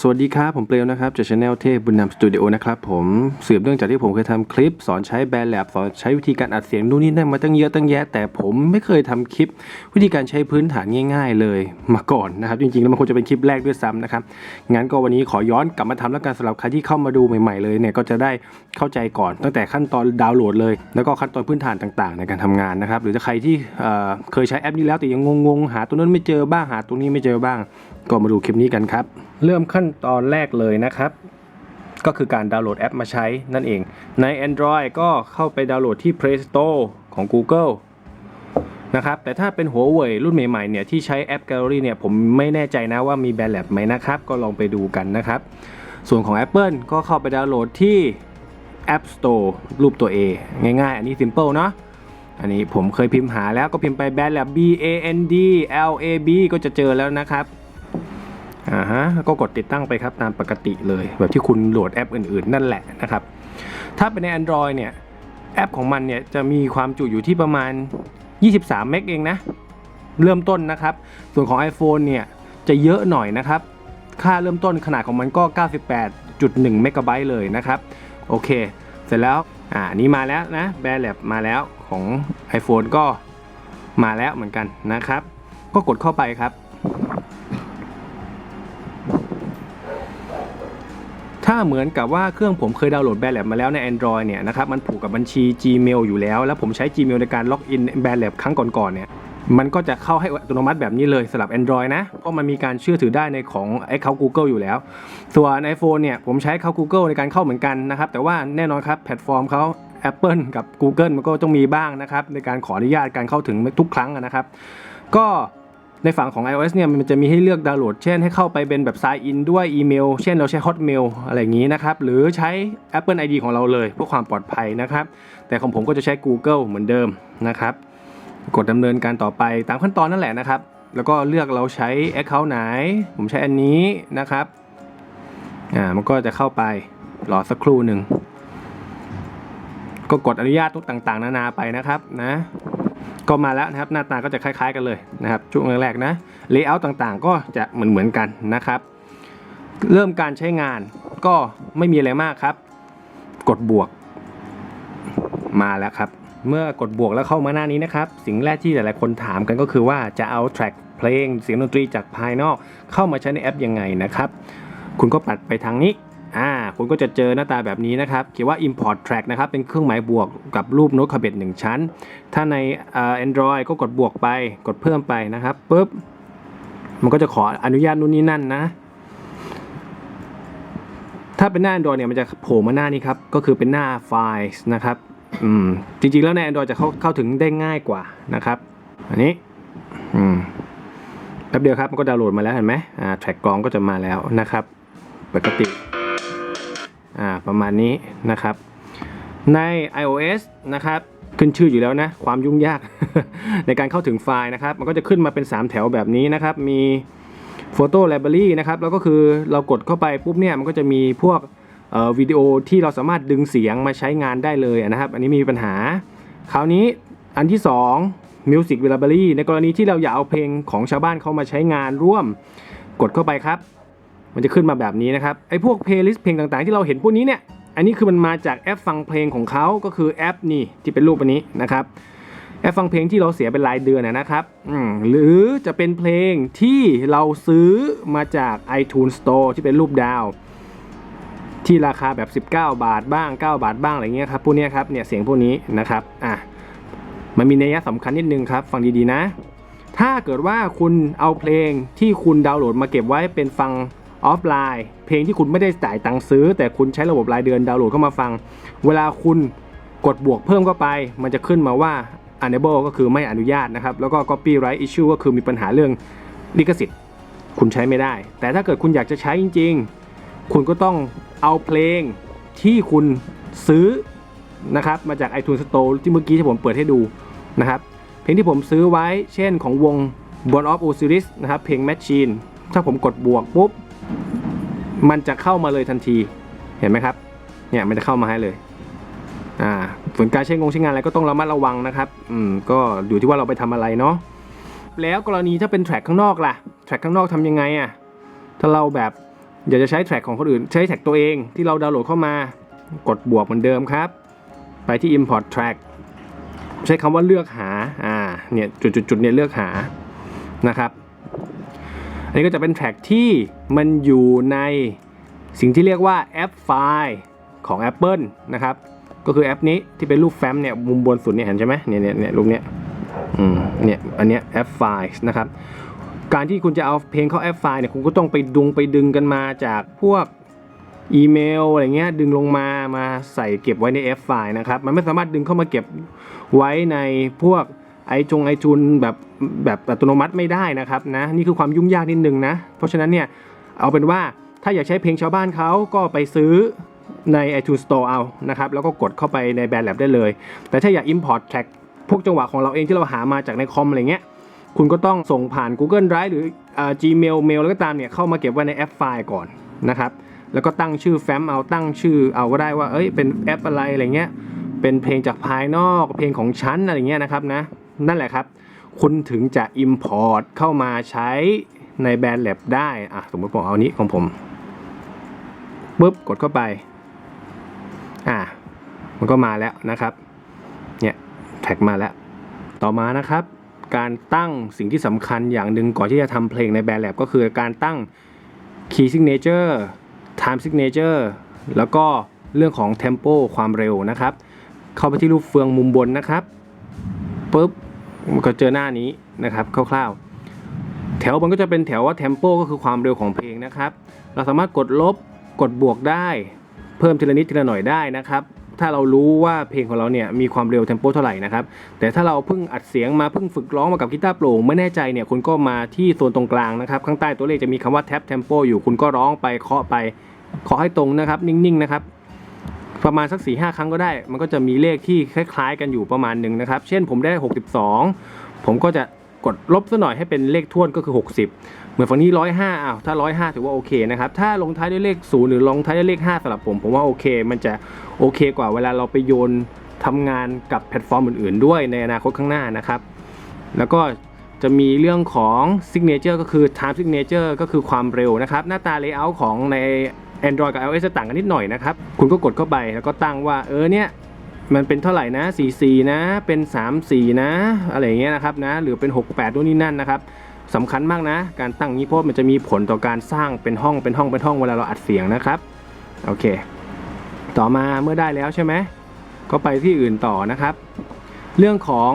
สวัสดีครับ ผมเปลวนะครับจากช anel เทพบุญนำสตูดิโอนะครับผมสืบเนื่องจากที่ผมเคยทำคลิป สอนใช้แบรนแลบสอนใช้วิธีการอัดเสียงนู่นนี่นั่นมาตั้งเยอะตั้งแยะ แต่ผมไม่เคยทำคลิป วิธีการใช้พื้นฐานง่าย ๆ เลยมาก่อนนะครับ จริงๆ แล้วมันควรจะเป็นคลิปแรกด้วยซ้ำนะครับงั้นก็วันนี้ขอย้อนกลับมาทำแล้วกันสำหรับใครที่เข้ามาดูใหม่ๆเลยเนี่ยก็จะได้เข้าใจก่อน ตั้งแต่ขั้นตอนดาวน์โหลดเลย แล้วก็ขั้นตอนพื้นฐานต่างๆ ในการทำงานนะครับหรือจะใครที่เเคยใช้แอปนี้แล้วแต่ยังงงๆหาตัวนั้นไม่เจอบ้างหาตัวนี้ไม่เจอบ้าง ก็มาดูคลิปนี้กันครับ เริ่มขั้นตอนแรกเลยนะครับ ก็คือการดาวน์โหลดแอปมาใช้นั่นเอง ใน Android ก็เข้าไปดาวน์โหลดที่ Play Store ของ Google นะครับแต่ถ้าเป็นหัวเว่ยรุ่นใหม่ๆเนี่ยที่ใช้แอป Gallery เนี่ยผมไม่แน่ใจนะว่ามีแบรนด์แลบไหมนะครับ ก็ลองไปดูกันนะครับ ส่วนของ Apple ก็เข้าไปดาวน์โหลดที่ App Store รูปตัว A ง่ายๆ อันนี้ simple เนาะอันนี้ผมเคยพิมพ์หาแล้วก็พิมพ์ไปแบรนด์แลบ B A N D L A B ก็จะเจอแล้วนะครับ อ่าฮะก็กดติดตั้งไปครับตามปกติเลย แบบที่คุณโหลดแอปอื่นๆ นั่นแหละนะครับ ถ้าเป็นใน Android เนี่ยแอปของมันเนี่ยจะมีความจุอยู่ที่ประมาณ 23 เมกเองนะ เริ่มต้นนะครับ ส่วนของ iPhone เนี่ยจะเยอะหน่อยนะครับ ค่าเริ่มต้นขนาดของมันก็ 98.1 เมกะไบต์เลยนะครับ โอเค เสร็จแล้วอ่านี้มาแล้วนะแบร์แลบมาแล้วของ iPhone ก็มาแล้วเหมือนกันนะครับ ก็กดเข้าไปครับ ถ้าเหมือนกับว่าเครื่องผมเคยดาวน์โหลดแบนแลบมาแล้วใน Android เนี่ยนะครับมันผูกกับบัญชี Gmail อยู่แล้ว แล้วผมใช้ Gmail ในการล็อกอินแบนแลบครั้งก่อนๆเนี่ยมันก็จะเข้าให้อัตโนมัติแบบนี้เลยสำหรับ Android นะ เพราะมันมีการเชื่อถือได้ในของ Account Google อยู่แล้ว ส่วน iPhone เนี่ยผมใช้เขา Google ในการเข้าเหมือนกันนะครับ แต่ว่าแน่นอนครับแพลตฟอร์มเขา Apple กับ Google มันก็ต้องมีบ้างนะครับ ในการขออนุญาตการเข้าถึงทุกครั้งนะครับ ก็ ในฝั่งของ iOS เนี่ยมันจะมีให้เลือกดาวน์โหลด เช่นให้เข้าไปเป็นแบบ sign in ด้วยอีเมล เช่นเราใช้ Hotmail อะไรอย่างนี้นะครับ หรือใช้ Apple ID ของเราเลยเพื่อความปลอดภัยนะครับ แต่ของผมก็จะใช้ Google เหมือนเดิมนะครับ กดดำเนินการต่อไปตามขั้นตอนนั่นแหละนะครับ แล้วก็เลือกเราใช้ Account ไหน ผมใช้อันนี้นะครับ อ่า มันก็จะเข้าไปรอสักครู่หนึ่ง ก็กดอนุญาตทุกต่างๆ นานาไปนะครับนะ ก็มาแล้วนะครับหน้าตาก็จะคล้าย ๆ กันเลยนะครับช่วงแรกๆนะเลเยอร์ต่างๆ ก็จะเหมือนๆกันนะครับ เริ่มการใช้งานก็ไม่มีอะไรมากครับ กดบวก มาแล้วครับ เมื่อกดบวกแล้วเข้ามาหน้านี้นะครับ สิ่งแรกที่หลายๆคนถามกันก็คือว่าจะเอาแทร็กเพลงเสียงดนตรีจากภายนอกเข้ามาใช้ในแอปยังไงนะครับ คุณก็ปัดไปทางนี้ อ่าคุณก็จะเจอหน้าตาแบบนี้นะครับ เขียนว่า import track นะครับ เป็นเครื่องหมายบวกกับรูปโน้ตคาเบตหนึ่งชั้น ถ้าในอ่า Android ก็กดบวกไปกดเพิ่มไปนะครับปุ๊บ มันก็จะขออนุญาตนู่นนี่นั่นนะ ถ้าเป็นหน้า Android เนี่ยมันจะโผล่มาหน้านี้ครับ ก็คือเป็นหน้าไฟล์นะครับอืมจริงๆแล้วใน Android จะเข้าเข้าถึงได้ง่ายกว่านะครับ อันนี้อืมแป๊บเดียวครับมันก็ดาวน์โหลดมาแล้วเห็นไหมอ่าแทร็กกลองก็จะมาแล้วนะครับ ปกติ อ่าประมาณนี้นะครับ ใน iOS นะครับขึ้นชื่ออยู่แล้วนะ ความยุ่งยาก ในการเข้าถึงไฟล์นะครับ มันก็จะขึ้นมาเป็น 3 แถวแบบนี้นะครับ มี Photo Library นะครับ แล้วก็คือเรากดเข้าไปปุ๊บเนี่ย มันก็จะมีพวกวิดีโอที่เราสามารถดึงเสียงมาใช้งานได้เลยนะครับ อันนี้มีปัญหา คราวนี้อันที่ 2 Music Library ในกรณีที่เราอยากเอาเพลงของชาวบ้านเขามาใช้งานร่วม กดเข้าไปครับ มันจะขึ้นมาแบบนี้นะครับไอ้พวกเพลย์ลิสต์เพลงต่างๆ ที่เราเห็นพวกนี้เนี่ยอันนี้คือมันมาจากแอปฟังเพลงของเขาก็คือแอปนี่ที่เป็นรูปอันนี้นะครับแอปฟังเพลงที่เราเสียเป็นรายเดือนนะครับหรือจะเป็นเพลงที่เราซื้อมาจาก iTunes Store ที่เป็นรูปดาว ที่ราคาแบบ 19 บาทบ้าง 9 บาทบ้างอะไรเงี้ยครับพวกนี้ครับเนี่ยเสียงพวกนี้นะครับอะมันมีนัยสำคัญนิดนึงครับ ฟังดีๆนะ ถ้าเกิดว่าคุณเอาเพลงที่คุณดาวน์โหลดมาเก็บไว้เป็นฟัง ออฟไลน์ เพลงที่คุณไม่ได้จ่ายตังค์ซื้อ แต่คุณใช้ระบบรายเดือนดาวน์โหลดเข้ามาฟัง เวลาคุณกดบวกเพิ่มเข้าไป มันจะขึ้นมาว่า unable ก็คือไม่อนุญาตนะครับ แล้วก็ copyright issue ก็คือมีปัญหาเรื่องลิขสิทธิ์ คุณใช้ไม่ได้ แต่ถ้าเกิดคุณอยากจะใช้จริง ๆ คุณก็ต้องเอาเพลงที่คุณซื้อนะครับมาจาก iTunes Store ที่เมื่อกี้ที่ผมเปิดให้ดูนะครับเพลงที่ผมซื้อไว้เช่นของวง Born of Osiris นะครับเพลง Machine ถ้าผมกดบวกปุ๊บ มันจะเข้ามาเลยทันที เห็นไหมครับ เนี่ยมันจะเข้ามาให้เลย อ่าส่วนการใช้งงใช้งานอะไรก็ต้องระมัดระวังนะครับ อืม ก็อยู่ที่ว่าเราไปทำอะไรเนาะ แล้วกรณีถ้าเป็นแทร็กข้างนอกล่ะ แทร็กข้างนอกทำยังไงอะ่ะ ถ้าเราแบบอยากจะใช้แทร็กของคนอื่น ใช้แทร็กตัวเองที่เราดาวน์โหลดเข้ามา กดบวกเหมือนเดิมครับ ไปที่ import track ใช้คำว่าเลือกหา อ่า เนี่ยจุดๆเนี่ยเลือกหา นะครับ อันนี้ก็จะเป็นแทร็กที่มันอยู่ในสิ่งที่เรียกว่าแอปไฟล์ของ Apple นะครับ ก็คือแอปนี้ที่เป็นรูปแฟ้มเนี่ยมุมบนสุดเนี่ยเห็นใช่ไหมเนี่ยเนี่ยเนี่ยรูปเนี้ยอืมเนี่ยอันเนี้ยแอปไฟล์นะครับ การที่คุณจะเอาเพลงเข้าแอปไฟล์เนี่ยคุณก็ต้องไปดุงไปดึงกันมาจากพวกอีเมลอะไรเงี้ยดึงลงมามาใส่เก็บไว้ในแอปไฟล์นะครับ มันไม่สามารถดึงเข้ามาเก็บไว้ในพวก ไอจงไอจูนแบบแบบอัตโนมัติไม่ได้นะครับนะนี่คือความยุ่งยากนิดนึงนะ เพราะฉะนั้นเนี่ยเอาเป็นว่าถ้าอยากใช้เพลงชาวบ้านเขาก็ไปซื้อใน iTunes Store เอานะครับแล้วก็กดเข้าไปในแบนด์แลบได้เลย แต่ถ้าอยาก Import track พวกจังหวะของเราเองที่เราหามาจากในคอมอะไรเงี้ยคุณก็ต้องส่งผ่าน Google Drive หรืออ Gmail เมลแล้วก็ตามเนี่ยเข้ามาเก็บไว้ในแอปไฟล์ก่อนนะครับแล้วก็ตั้งชื่อแฟ้มเอาตั้งชื่อเอาก็ได้ว่าเอ้ยเป็นแอปอะไรอะไรเงี้ยเป็นเพลงจากภายนอกเพลงของฉันอะไรเงี้ยนะครับนะ นั่นแหละครับ คุณถึงจะ Import เข้ามาใช้ในแบรนด์แลบได้อะสมมติผมเอานี้ของผมปุ๊บกดเข้าไป อะมันก็มาแล้วนะครับ เนี่ยแท็กมาแล้ว ต่อมานะครับ การตั้งสิ่งที่สำคัญอย่างหนึ่งก่อนที่จะทำเพลงในแบรนด์แลบก็คือการตั้ง Key Signature Time Signature แล้วก็เรื่องของ Tempo ความเร็วนะครับ เข้าไปที่รูปเฟืองมุมบนนะครับปุ๊บ ก็เจอหน้านี้นะครับคร่าวๆ แถวมันก็จะเป็นแถวว่า Tempo ก็คือความเร็วของเพลงนะครับ เราสามารถกดลบกดบวกได้ เพิ่มทีละนิดทีละหน่อยได้นะครับ ถ้าเรารู้ว่าเพลงของเราเนี่ยมีความเร็วเทมโปเท่าไหร่นะครับ แต่ถ้าเราเพิ่งอัดเสียงมาเพิ่งฝึกร้องมากับกีตาร์โปร่งไม่แน่ใจเนี่ยคุณก็มาที่โซนตรงกลางนะครับ ข้างใต้ตัวเลขจะมีคำว่าแท็บเทมโปอยู่คุณก็ร้องไปเคาะไปเคาะให้ตรงนะครับนิ่งๆนะครับ ประมาณสัก4ีหครั้งก็ได้ มันก็จะมีเลขที่คล้ายๆ กันอยู่ประมาณหนึ่งนะครับ เช่นผมได้ 62 ผมก็จะกดลบซะหน่อยให้เป็นเลขท้วนก็คือ 60 เหมือนฝั่งนี้ 105อ้าวถ้า 105 ถือว่าโอเคนะครับ ถ้าลงท้ายด้วยเลข 0 หรือลงท้ายด้วยเลข 5สำหรับผม ผมว่าโอเค มันจะโอเคกว่าเวลาเราไปโยนทำงานกับแพลตฟอร์มอื่นๆ ด้วยในอนาคตข้างหน้านะครับ แล้วก็จะมีเรื่องของ signature ก็คือ time signature ก็คือความเร็วนะครับ หน้าตา layout ของใน Android กับ iOS จะต่างกันนิดหน่อยนะครับ คุณก็กดเข้าไปแล้วก็ตั้งว่าเออเนี่ยมันเป็นเท่าไหร่นะ44นะ เป็น34นะ อะไรอย่างเงี้ยนะครับนะ หรือเป็น68นู่นนี่นั่นนะครับสำคัญมากนะ การตั้งนี้เพราะมันจะมีผลต่อการสร้างเป็นห้องเป็นห้องเป็นห้องเวลาเราอัดเสียงนะครับโอเค ต่อมาเมื่อได้แล้วใช่ไหมก็ไปที่อื่นต่อนะครับ เรื่องของ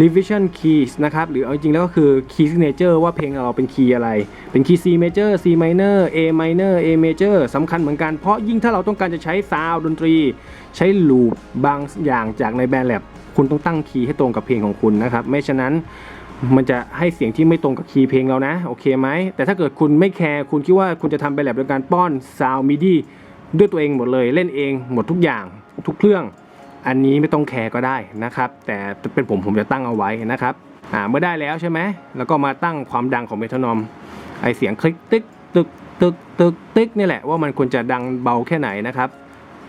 revision keys นะครับหรือเอาจริงแล้วก็คือ key signature ว่าเพลงเราเป็นคีย์อะไร เป็นคีย์ C major C minor A minor A major สำคัญเหมือนกัน เพราะยิ่งถ้าเราต้องการจะใช้ซาวด์ดนตรี ใช้ลูปบางอย่างจากในแบนด์แลบคุณต้องตั้งคีย์ให้ตรงกับเพลงของคุณนะครับ ไม่ฉะนั้นมันจะให้เสียงที่ไม่ตรงกับคีย์เพลงเรานะ โอเคไหม แต่ถ้าเกิดคุณไม่แคร์คุณคิดว่าคุณจะทำแบนด์แลบโดยการป้อนซาวมิดีด้วยตัวเองหมดเลยเล่นเองหมดทุกอย่างทุกเครื่อง อันนี้ไม่ต้องแคร์ก็ได้นะครับ แต่เป็นผมผมจะตั้งเอาไว้นะครับอ่าเมื่อได้แล้วใช่ไหมแล้วก็มาตั้งความดังของเมทานอมไอเสียงคลิกติ๊กตึกตึกตึกติ๊กนี่แหละว่ามันควรจะดังเบาแค่ไหนนะครับ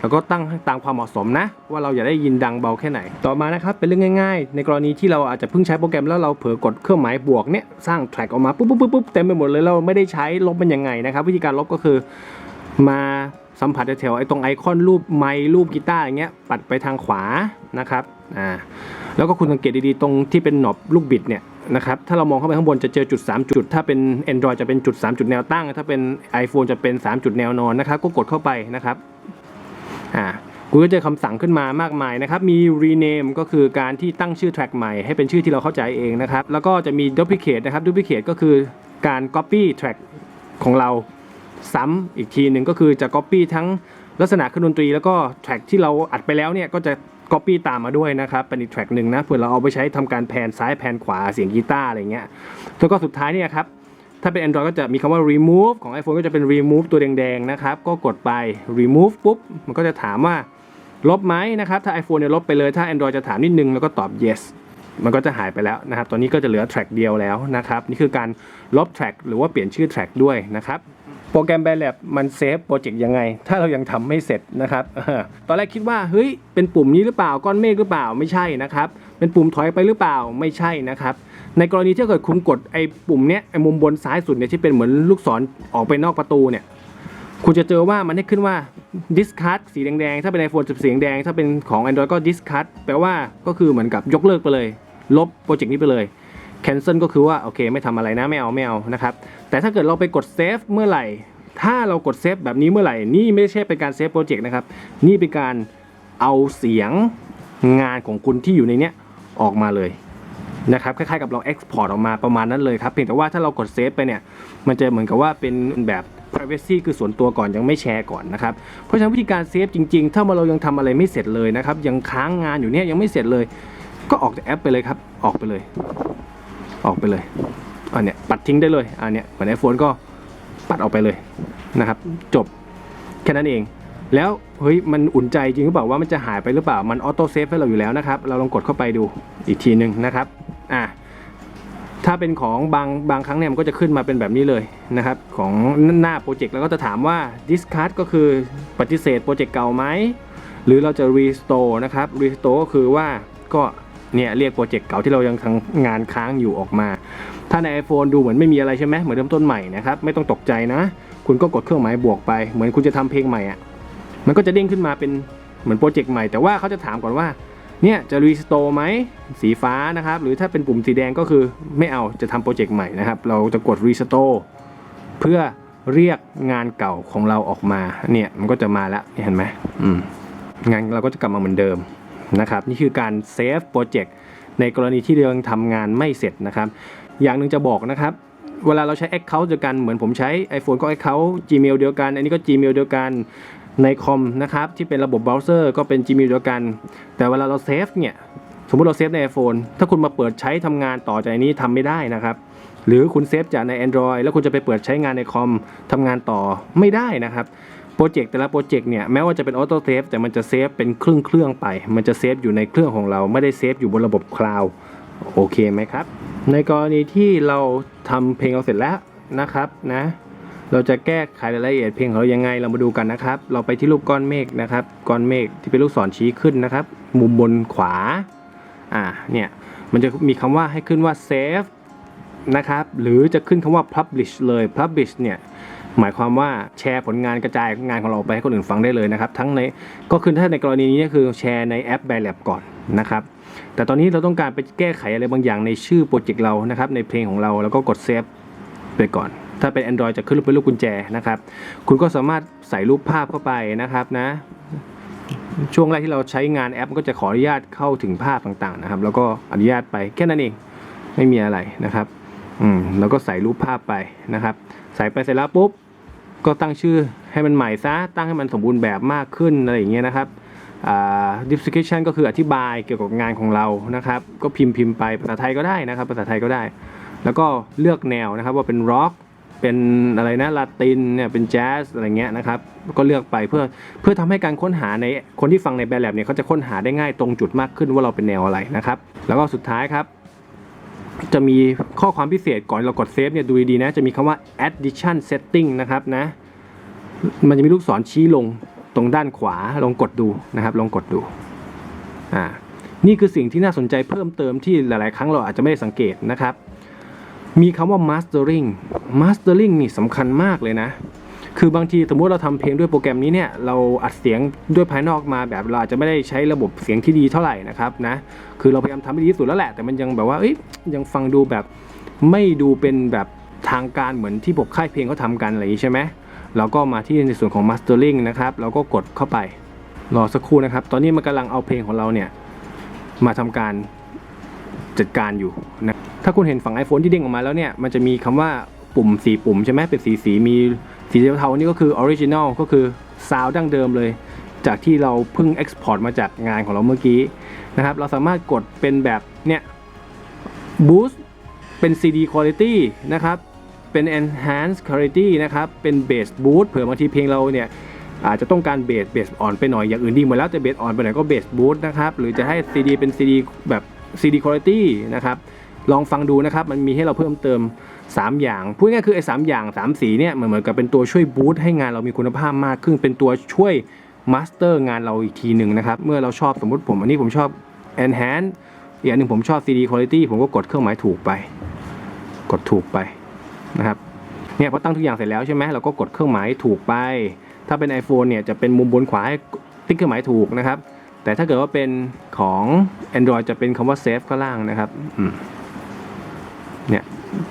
แล้วก็ตั้งตามความเหมาะสมนะ ว่าเราอยากได้ยินดังเบาแค่ไหน ต่อมานะครับเป็นเรื่องง่ายๆ ในกรณีที่เราอาจจะเพิ่งใช้โปรแกรมแล้วเราเผลอกดเครื่องหมายบวกเนี่ยสร้างแทร็กออกมาปุ๊บปุ๊บปุ๊บปุ๊บเต็มไปหมดเลยเราไม่ได้ใช้ลบมันยังไงนะครับ วิธีการลบก็คือมา สัมผัสแถวไอ้ตรงไอคอนรูปไมค์รูปกีตาร์อย่างเงี้ยปัดไปทางขวานะครับอ่าแล้วก็คุณสังเกตดีๆตรงที่เป็นหนอบลูกบิดเนี่ยนะครับถ้าเรามองเข้าไปข้างบนจะเจอจุด 3 จุด ถ้าเป็น Android จะเป็นจุด 3 จุดแนวตั้ง ถ้าเป็น iPhone จะเป็น 3 จุดแนวนอนนะครับ ก็กดเข้าไปนะครับอ่าคุณก็เจอคำสั่งขึ้นมามากมายนะครับ มี rename ก็คือการที่ตั้งชื่อ track ใหม่ให้เป็นชื่อที่เราเข้าใจเองนะครับ แล้วก็จะมี duplicate นะครับ duplicate ก็คือการ copy track ของเรา ซ้ำอีกทีหนึ่งก็คือจะ Copy ทั้งลักษณะเครื่องดนตรีแล้วก็แทร็กที่เราอัดไปแล้วเนี่ยก็จะ Copy ตามมาด้วยนะครับเป็นอีกแทร็กหนึ่งนะเผื่อเราเอาไปใช้ทำการแพนซ้ายแพนขวาเสียงกีตาร์อะไรเงี้ยแล้วก็สุดท้ายเนี่ยครับถ้าเป็น Android ก็จะมีคำว่า remove ของ iPhone ก็จะเป็น remove ตัวแดงๆนะครับ ก็กดไป remove ปุ๊บ มันก็จะถามว่าลบไหมนะครับ ถ้า iPhone เนี่ยลบไปเลย ถ้า Android จะถามนิดนึง แล้วก็ตอบ yes มันก็จะหายไปแล้วนะครับ ตอนนี้ก็จะเหลือแทร็กเดียวแล้วนะครับ นี่คือการลบแทร็กหรือว่าเปลี่ยนชื่อแทร็กด้วยนะครับ โปรแกรม b a n d l a b มันเซฟโปรเจกต์ยังไง ถ้าเรายังทำไม่เสร็จนะครับตอนแรกคิดว่าเฮ้ยเป็นปุ่มนี้หรือเปล่าก้อนเมฆหรือเปล่าไม่ใช่นะครับเป็นปุ่มถอยไปหรือเปล่าไม่ใช่นะครับในกรณีที่เกิดคุณกดไอ้ปุ่มเนี้ยไอ้มุมบนซ้ายสุดเนี่ยที่เป็นเหมือนลูกศรออกไปนอกประตูเนี่ยคุณจะเจอว่ามันให้ขึ้นว่า discard สีแดงๆ ถ้าเป็น iPhone จะสีแดง ถ้าเป็นของ Android ก็ discard แปลว่าก็คือเหมือนกับยกเลิกไปเลย ลบโปรเจกต์นี้ไปเลย cancel ก็คือว่าโอเคไม่ทำอะไรนะไม่เอาไม่เอานะครับแต่ถ้าเกิดเราไปกด save เมื่อไหร่ ถ้าเรากด save แบบนี้เมื่อไหร่ นี่ไม่ใช่เป็นการ save โปรเจกต์นะครับ นี่เป็นการเอาเสียงงานของคุณที่อยู่ในเนี้ยออกมาเลยนะครับคล้ายๆกับเรา export ออกมาประมาณนั้นเลยครับเพียงแต่ว่าถ้าเรากดเซฟไปเนี่ยมันจะเหมือนกับว่าเป็นแบบ privacy คือส่วนตัวก่อนยังไม่แชร์ก่อนนะครับ เพราะฉะนั้นวิธีการเซฟจริงๆ ถ้าเรายังทำอะไรไม่เสร็จเลยนะครับ ยังค้างงานอยู่เนี่ยยังไม่เสร็จเลย ก็ออกจากแอปไปเลยครับ ออกไปเลย ออกไปเลยอันเนี้ยปัดทิ้งได้เลยอันเนี้ยเหมือนไอโฟนก็ปัดออกไปเลยนะครับ จบแค่นั้นเอง แล้วเฮ้ยมันอุ่นใจจริงหรือเปล่าว่ามันจะหายไปหรือเปล่ามันออโต้เซฟให้เราอยู่แล้วนะครับ เราลองกดเข้าไปดูอีกทีหนึ่งนะครับอะถ้าเป็นของบางบางครั้งเนี่ยมันก็จะขึ้นมาเป็นแบบนี้เลยนะครับ ของหน้าโปรเจกต์แล้วก็จะถามว่า discard ก็คือปฏิเสธโปรเจกต์เก่าไหมหรือเราจะ restore นะครับ restore ก็คือว่าก็ เนี่ยเรียกโปรเจกต์เก่าที่เรายังทำงานค้างอยู่ออกมา ถ้าใน iPhone ดูเหมือนไม่มีอะไรใช่ไหมเหมือนเริ่มต้นใหม่นะครับไม่ต้องตกใจนะ คุณก็กดเครื่องหมายบวกไป เหมือนคุณจะทำเพลงใหม่อะมันก็จะเด้งขึ้นมาเป็นเหมือนโปรเจกต์ใหม่แต่ว่าเขาจะถามก่อนว่าเนี่ยจะรีสโตร์ไหมสีฟ้านะครับ หรือถ้าเป็นปุ่มสีแดงก็คือไม่เอาจะทำโปรเจกต์ใหม่นะครับ เราจะกดรีสโตร์เพื่อเรียกงานเก่าของเราออกมาเนี่ยมันก็จะมาแล้วเห็นไหมอืมงานเราก็จะกลับมาเหมือนเดิม นะครับนี่คือการเซฟโปรเจกต์ในกรณีที่เรายังทำงานไม่เสร็จนะครับ อย่างหนึ่งจะบอกนะครับ เวลาเราใช้ Account เดียวกันเหมือนผมใช้ iPhone ก็ Account Gmail เดียวกัน อันนี้ก็ Gmail เดียวกันในคอมนะครับที่เป็นระบบเบราว์เซอร์ก็เป็น Gmail เดียวกัน แต่เวลาเราเซฟเนี่ยสมมติเราเซฟใน iPhone ถ้าคุณมาเปิดใช้ทำงานต่อจากนี้ทำไม่ได้นะครับหรือคุณเซฟจากใน Android แล้วคุณจะไปเปิดใช้งานในคอมทำงานต่อไม่ได้นะครับ โปรเจกต์แต่ละโปรเจกต์เนี่ยแม้ว่าจะเป็นออโต้เซฟแต่มันจะเซฟเป็นเครื่องเครื่องๆไป มันจะเซฟอยู่ในเครื่องของเราไม่ได้เซฟอยู่บนระบบคลาวด์โอเคไหมครับ ในกรณีที่เราทำเพลงเราเสร็จแล้วนะครับนะเราจะแก้ไขรายละเอียดเพลงของเรายังไงเรามาดูกันนะครับ เราไปที่รูปก้อนเมฆนะครับก้อนเมฆที่เป็นลูกศรชี้ขึ้นนะครับ มุมบนขวาอ่าเนี่ยมันจะมีคำว่าให้ขึ้นว่า save นะครับหรือจะขึ้นคำว่า publish เลย publish เนี่ย หมายความว่าแชร์ผลงานกระจายงานของเราไปให้คนอื่นฟังได้เลยนะครับ ทั้งในก็คือถ้าในกรณีนี้คือแชร์ในแอป b a l a b ก่อนนะครับ แต่ตอนนี้เราต้องการไปแก้ไขอะไรบางอย่างในชื่อโปรเจกต์เรานะครับ ในเพลงของเราแล้วก็กด save ไปก่อน ถ้าเป็น Android จะขึ้นรูปเป็นรูปกุญแจนะครับ คุณก็สามารถใส่รูปภาพเข้าไปนะครับนะ ช่วงแรกที่เราใช้งานแอปก็จะขออนุญาตเข้าถึงภาพต่างๆนะครับ แล้วก็อนุญาตไปแค่นั้นเองไม่มีอะไรนะครับ อืมแล้วก็ใส่รูปภาพไปนะครับ ใส่ไปเสร็จแล้วปุ๊บก็ตั้งชื่อให้มันใหม่ซะตั้งให้มันสมบูรณ์แบบมากขึ้นอะไรอย่างเงี้ยนะครับอ่า description ก็คืออธิบายเกี่ยวกับงานของเรานะครับ ก็พิมพ์พิมพ์ไปภาษาไทยก็ได้นะครับ ภาษาไทยก็ได้ แล้วก็เลือกแนวนะครับว่าเป็นร็อกเป็นอะไรนะลาตินเนี่ยเป็นแจ๊สอะไรเงี้ยนะครับก็เลือกไปเพื่อเพื่อทำให้การค้นหาในคนที่ฟังในแบรแลบเนี่ยเขาจะค้นหาได้ง่ายตรงจุดมากขึ้นว่าเราเป็นแนวอะไรนะครับ แล้วก็สุดท้ายครับ จะมีข้อความพิเศษก่อนเรากดเซฟเนี่ยดูดีๆนะจะมีคำว่า addition setting นะครับนะ มันจะมีลูกศรชี้ลงตรงด้านขวาลองกดดูนะครับลองกดดูอ่านี่คือสิ่งที่น่าสนใจเพิ่มเติมที่หลาย ๆ ครั้งเราอาจจะไม่ได้สังเกตนะครับ มีคำว่า mastering mastering นี่สำคัญมากเลยนะ คือบางทีสมมติเราทำเพลงด้วยโปรแกรมนี้เนี่ยเราอัดเสียงด้วยภายนอกมาแบบเราอาจจะไม่ได้ใช้ระบบเสียงที่ดีเท่าไหร่นะครับนะคือเราพยายามทำให้ดีที่สุดแล้วแหละ แต่มันยังแบบว่าเอ้ยยังฟังดูแบบไม่ดูเป็นแบบทางการเหมือนที่พวกค่ายเพลงเขาทำกันอะไรอย่างนี้ใช่ไหมเราก็มาที่ในส่วนของ mastering นะครับเราก็กดเข้าไปรอสักครู่นะครับ ตอนนี้มันกำลังเอาเพลงของเราเนี่ยมาทำการจัดการอยู่นะถ้าคุณเห็นฝั่ง iPhone ที่เด้งออกมาแล้วเนี่ยมันจะมีคำว่าปุ่มสีปุ่มใช่ไหมเป็นสีสีมี สีเทาๆนี่ก็คือออริจิน l ลก็คือซาวด์ดั้งเดิมเลย จากที่เราเพิ่ง Export มาจากงานของเราเมื่อกี้นะครับ เราสามารถกดเป็นแบบเนี่ย Boost เป็น CD Quality นะครับ เป็น Enhanced Quality นะครับ เป็น Bass Boost เผื่อบางทีเพลงเราเนี่ยอาจจะต้องการเบสเบสอ่อนไปหน่อยอย่างอื่นดีหมดแล้วแต่เบสอ่อนไปหน่อยก็เบสบู t นะครับ หรือจะให้ CD เป็น CD แบบ CD Quality นะครับ ลองฟังดูนะครับ มันมีให้เราเพิ่มเติม 3 อย่าง พูดง่ายคือไอ้สอย่าง 3 สีเนี่ยมันเหมือนกับเป็นตัวช่วยบูตให้งานเรามีคุณภาพมากขึ้น เป็นตัวช่วยมาสเตอร์งานเราอีกทีหนึ่งนะครับ เมื่อเราชอบสมมติผมอันนี้ผมชอบ Enhance อีกอันหนึ่งผมชอบ CD Quality ผมก็กดเครื่องหมายถูกไป กดถูกไปนะครับเนี่ยพอตั้งทุกอย่างเสร็จแล้วใช่ไหมเราก็กดเครื่องหมายถูกไป ถ้าเป็น iPhone เนี่ยจะเป็นมุมบนขวาให้ติ๊กเครื่องหมายถูกนะครับ แต่ถ้าเกิดว่าเป็นของ Android จะเป็นคำว่า save ข้างล่างนะครับเนี่ย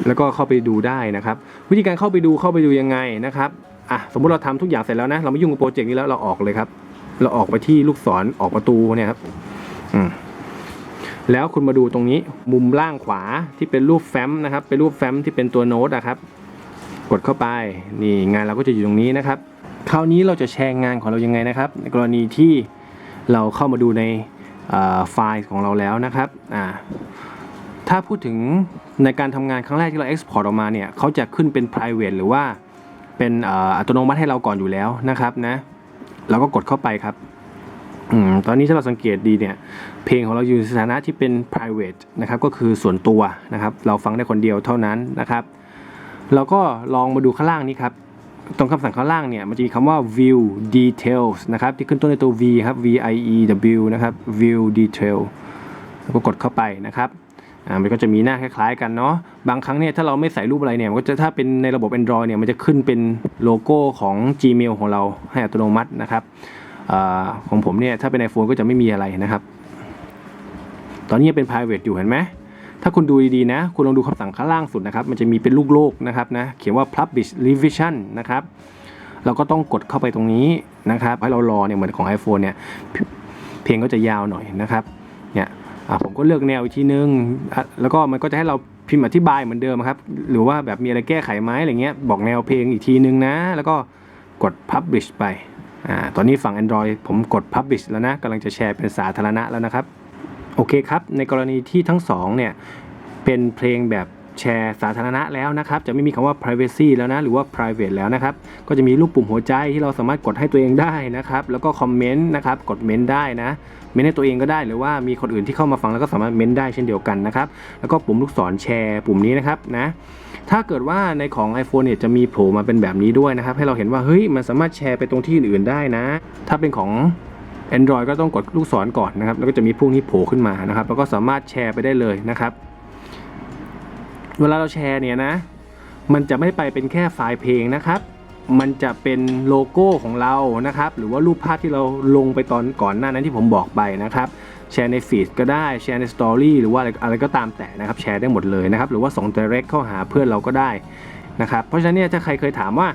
แล้วก็เข้าไปดูได้นะครับ วิธีการเข้าไปดูเข้าไปดูยังไงนะครับอะสมมติเราทำทุกอย่างเสร็จแล้วนะเราไม่ยุ่งกับโปรเจกต์นี้แล้วเราออกเลยครับ เราออกไปที่ลูกศรออกประตูเนี่ยครับอืมแล้วคุณมาดูตรงนี้มุมล่างขวาที่เป็นรูปแฟ้มนะครับ เป็นรูปแฟ้มที่เป็นตัวโน้ตนะครับ กดเข้าไปนี่งานเราก็จะอยู่ตรงนี้นะครับ คราวนี้เราจะแชร์งานของเรายังไงนะครับ ในกรณีที่เราเข้ามาดูในไฟล์ของเราแล้วนะครับอ่า ถ้าพูดถึงในการทำงานครั้งแรกที่เรา Export ออกมาเนี่ยเขาจะขึ้นเป็น private หรือว่าเป็นอัตโนมัติให้เราก่อนอยู่แล้วนะครับนะเราก็กดเข้าไปครับอตอนนี้ถ้าเราสังเกตดีเนี่ย เพลงของเราอยู่ในสถานะที่เป็น private นะครับก็คือส่วนตัวนะครับ เราฟังได้คนเดียวเท่านั้นนะครับ เราก็ลองมาดูข้างล่างนี้ครับ ตรงคำสั่งข้างล่างเนี่ยมันจะมีคำว่า view details นะครับที่ขึ้นต้นด้วยตัว v ครับ v i e w นะครับ view detail ก็กดเข้าไปนะครับ อ่ามันก็จะมีหน้าคล้ายๆกันเนาะบางครั้งเนี่ยถ้าเราไม่ใส่รูปอะไรเนี่ยมันก็จะถ้าเป็นในระบบ Android เนี่ยมันจะขึ้นเป็นโลโก้ของ Gmail ของเราให้อัตโนมัตินะครับอของผมเนี่ยถ้าเป็น iPhone ก็จะไม่มีอะไรนะครับ ตอนนี้เป็น private อยู่เห็นไหมถ้าคุณดูดีๆนะ คุณลองดูคำสั่งข้างล่างสุดนะครับ มันจะมีเป็นลูกโลกนะครับนะ เขียนว่า publish revision นะครับ เราก็ต้องกดเข้าไปตรงนี้นะครับ ให้เรารอเนี่ยเหมือนของ iPhone เนี่ย เพลงก็จะยาวหน่อยนะครับ ผมก็เลือกแนวอีกทีนึงอะแล้วก็มันก็จะให้เราพิมพ์อธิบายเหมือนเดิมครับ หรือว่าแบบมีอะไรแก้ไขไหมอะไรเงี้ย บอกแนวเพลงอีกทีนึงนะ แล้วก็กด publish ไป อ่า ตอนนี้ฝั่ง Android ผมกด publish แล้วนะกำลังจะแชร์เป็นสาธารณะแล้วนะครับ โอเคครับ ในกรณีที่ทั้งสองเนี่ย เป็นเพลงแบบ แชร์สาธารณะแล้วนะครับ จะไม่มีคำว่า privacy แล้วนะ หรือว่า private แล้วนะครับ ก็จะมีรูปปุ่มหัวใจที่เราสามารถกดให้ตัวเองได้นะครับ แล้วก็คอมเมนต์นะครับ กดเมนต์ได้นะ เมนต์ให้ตัวเองก็ได้ หรือว่ามีคนอื่นที่เข้ามาฟังแล้วก็สามารถเมนต์ได้เช่นเดียวกันนะครับ แล้วก็ปุ่มลูกศรแชร์ปุ่มนี้นะครับนะ ถ้าเกิดว่าในของ iPhone เนี่ยจะมีโผล่มาเป็นแบบนี้ด้วยนะครับ ให้เราเห็นว่า เฮ้ย มันสามารถแชร์ไปตรงที่อื่นๆได้นะ ถ้าเป็นของ Android ก็ต้องกดลูกศรก่อนนะครับ แล้วก็จะมีพวกนี้โผล่ขึ้นมานะครับ แล้วก็สามารถแชร์ไปได้เลยนะครับ เวลาเราแชร์เนี่ยนะ มันจะไม่ไปเป็นแค่ไฟล์เพลงนะครับ มันจะเป็นโลโก้ของเรานะครับ หรือว่ารูปภาพที่เราลงไปตอนก่อนหน้านั้นที่ผมบอกไปนะครับแชร์ในฟีดก็ได้แชร์ในสตอรี่หรือว่าอะไรก็ตามแต่นะครับแชร์ได้หมดเลยนะครับ หรือว่าส่ง direct เข้าหาเพื่อนเราก็ได้นะครับ เพราะฉะนั้นเนี่ยถ้าใครเคยถามว่า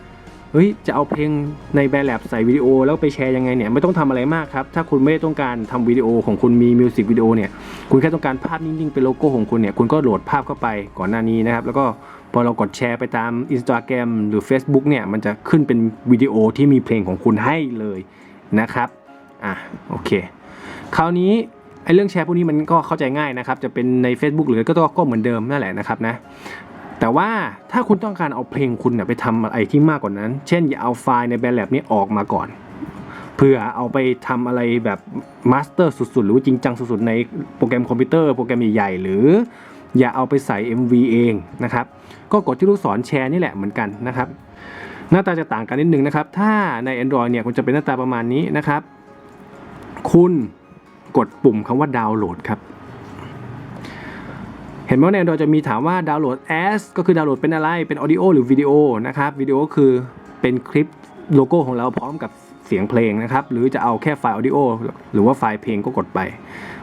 เฮ้ยจะเอาเพลงในแบร์แลบใส่วิดีโอแล้วไปแชร์ยังไงเนี่ยไม่ต้องทำอะไรมากครับ ถ้าคุณไม่ได้ต้องการทำวิดีโอของคุณมีมิวสิกวิดีโอเนี่ยคุณแค่ต้องการภาพนิ่งๆเป็นโลโก้ของคุณเนี่ยคุณก็โหลดภาพเข้าไปก่อนหน้านี้นะครับ แล้วก็พอเรากดแชร์ไปตาม Instagram หรือ Facebook เนี่ยมันจะขึ้นเป็นวิดีโอที่มีเพลงของคุณให้เลยนะครับอะโอเค คราวนี้ไอ้เรื่องแชร์พวกนี้มันก็เข้าใจง่ายนะครับ จะเป็นใน Facebook หรือก็ก็เหมือนเดิมนั่นแหละนะครับนะ แต่ว่าถ้าคุณต้องการเอาเพลงคุณเนี่ยไปทำอะไรที่มากกว่านั้น เช่นอย่าเอาไฟล์ในแบนแลบนี้ออกมาก่อน เพื่อเอาไปทำอะไรแบบมาสเตอร์สุดๆ หรือจริงจังสุดๆ ในโปรแกรมคอมพิวเตอร์โปรแกรมใหญ่ๆ หรืออย่าเอาไปใส่ MV เองนะครับ ก็กดที่ลูกศรแชร์นี่แหละเหมือนกันนะครับ หน้าตาจะต่างกันนิดนึงนะครับ ถ้าใน Android เนี่ยคุณจะเป็นหน้าตาประมาณนี้นะครับ คุณกดปุ่มคำว่าดาวน์โหลดครับ ห็นไหมว่าใน Android จะมีถามว่าดาวน์โหลด as ก็คือดาวน์โหลดเป็นอะไร เป็นออดิโอหรือวิดีโอนะครับ วิดีโอคือเป็นคลิปโลโก้ของเราพร้อมกับเสียงเพลงนะครับ หรือจะเอาแค่ไฟล์ออดิโอหรือว่าไฟล์เพลงก็กดไป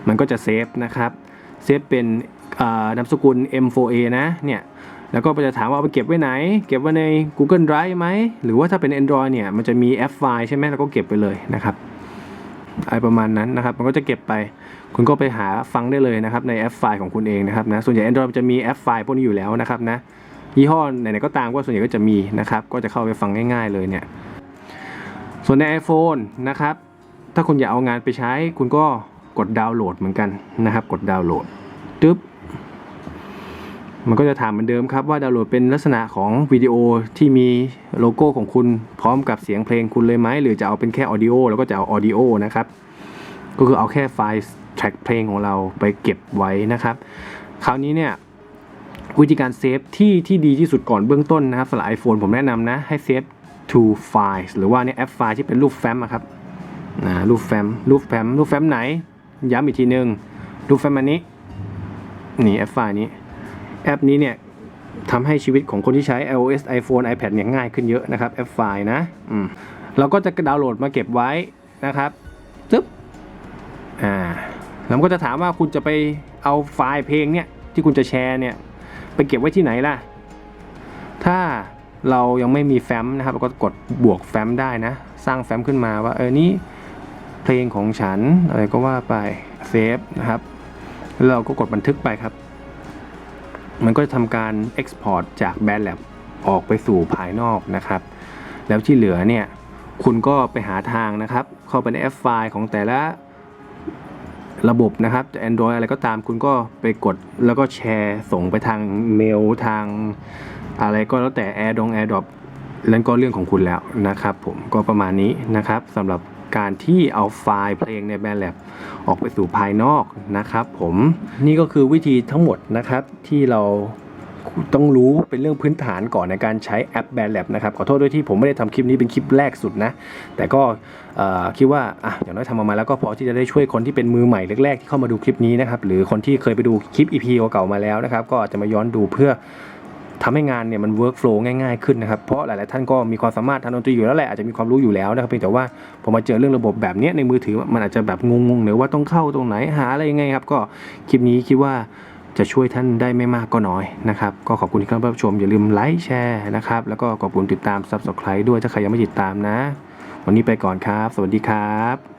มันก็จะเซฟนะครับ เซฟเป็นนามสกุล M4A นะ เนี่ย แล้วก็จะถามว่าเอาไปเก็บไว้ไหน เก็บไว้ใน Google Drive ไหม หรือว่าถ้าเป็น Android เนี่ย มันจะมีแอปไฟล์ใช่ไหมแล้วก็เก็บไปเลยนะครับอะไรประมาณนั้นนะครับ มันก็จะเก็บไป คุณก็ไปหาฟังได้เลยนะครับในแอปไฟล์ของคุณเองนะครับนะส่วนใหญ่ Android จะมีแอปไฟล์พวกนี้อยู่แล้วนะครับนะยี่ห้อไหนๆก็ตามก็ส่วนใหญ่ก็จะมีนะครับก็จะเข้าไปฟังง่าย ๆเลยเนี่ยส่วนใน iPhone นะครับถ้าคุณอยากเอางานไปใช้ คุณก็กดดาวน์โหลดเหมือนกันนะครับ กดดาวน์โหลดจึ๊บมันก็จะถามเหมือนเดิมครับว่าดาวน์โหลดเป็นลักษณะของวิดีโอที่มีโลโก้ของคุณพร้อมกับเสียงเพลงคุณเลยไหมหรือจะเอาเป็นแค่ออดิโอแล้วก็จะเอาออดิโอนะครับก็คือเอาแค่ไฟล์ แทร็กเพลงของเราไปเก็บไว้นะครับ คราวนี้เนี่ยวิธีการเซฟที่ที่ดีที่สุดก่อนเบื้องต้นนะครับสำหรับ iPhone ผมแนะนำนะ ให้เซฟ to files หรือว่าเนี่ยแอปไฟล์ที่เป็นรูปแฟ้มอะครับนะรูปแฟ้มรูปแฟ้มรูปแฟ้มไหน ย้ำอีกทีหนึ่งรูปแฟ้มอันนี้นี่แอปไฟล์นี้ แอปนี้เนี่ยทำให้ชีวิตของคนที่ใช้ iOS iPhone iPad เนี่ยง่ายขึ้นเยอะนะครับ App File นะอืมเราก็จะดาวน์โหลดมาเก็บไว้นะครับจึ๊บอ่า แล้วมันก็จะถามว่าคุณจะไปเอาไฟล์เพลงเนี่ยที่คุณจะแชร์เนี่ยไปเก็บไว้ที่ไหนล่ะ ถ้าเรายังไม่มีแฟ้มนะครับเราก็กดบวกแฟ้มได้นะ สร้างแฟ้มขึ้นมาว่าเออนี่เพลงของฉันอะไรก็ว่าไปเซฟนะครับเราก็กดบันทึกไปครับ มันก็จะทำการ Export จาก Bandlab ออกไปสู่ภายนอกนะครับ แล้วที่เหลือเนี่ย คุณก็ไปหาทางนะครับ เข้าไปใน F file ของแต่ละ ระบบนะครับจะ Android อะไรก็ตามคุณก็ไปกดแล้วก็แชร์ส่งไปทางเมลทางอะไรก็แล้วแต่ Air ดง AirDrop แล้วก็เรื่องของคุณแล้วนะครับ ผมก็ประมาณนี้นะครับสำหรับการที่เอาไฟล์เพลงใน Bandlab ออกไปสู่ภายนอกนะครับ ผมนี่ก็คือวิธีทั้งหมดนะครับที่เรา ต้องรู้เป็นเรื่องพื้นฐานก่อนในการใช้แอป Bandlab นะครับ ขอโทษด้วยที่ผมไม่ได้ทำคลิปนี้เป็นคลิปแรกสุดนะ แต่ก็คิดว่าอะอย่างน้อยทำออกมาแล้วก็พอที่จะได้ช่วยคนที่เป็นมือใหม่แรกๆที่เข้ามาดูคลิปนี้นะครับหรือคนที่เคยไปดูคลิป EP เก่าๆมาแล้วนะครับ ก็อาจจะมาย้อนดูเพื่อทำให้งานเนี่ยมัน work flow ง่ายๆขึ้นนะครับเพราะหลายๆท่านก็มีความสามารถทางดนตรีอยู่แล้วแหละอาจจะมีความรู้อยู่แล้วนะครับเพียงแต่ว่าพอมาเจอเรื่องระบบแบบเนี้ยในมือถือมันอาจจะแบบงงๆหรือว่าต้องเข้าตรงไหนหาอะไรยังไงครับก็คลิปนี้คิดว่า จะช่วยท่านได้ไม่มากก็น้อยนะครับ ก็ขอบคุณที่เข้ามาชม อย่าลืมไลค์แชร์นะครับ แล้วก็ขอบคุณติดตามซับสไคร b e ด้วยถ้าใครยังไม่ติดตามนะ วันนี้ไปก่อนครับ สวัสดีครับ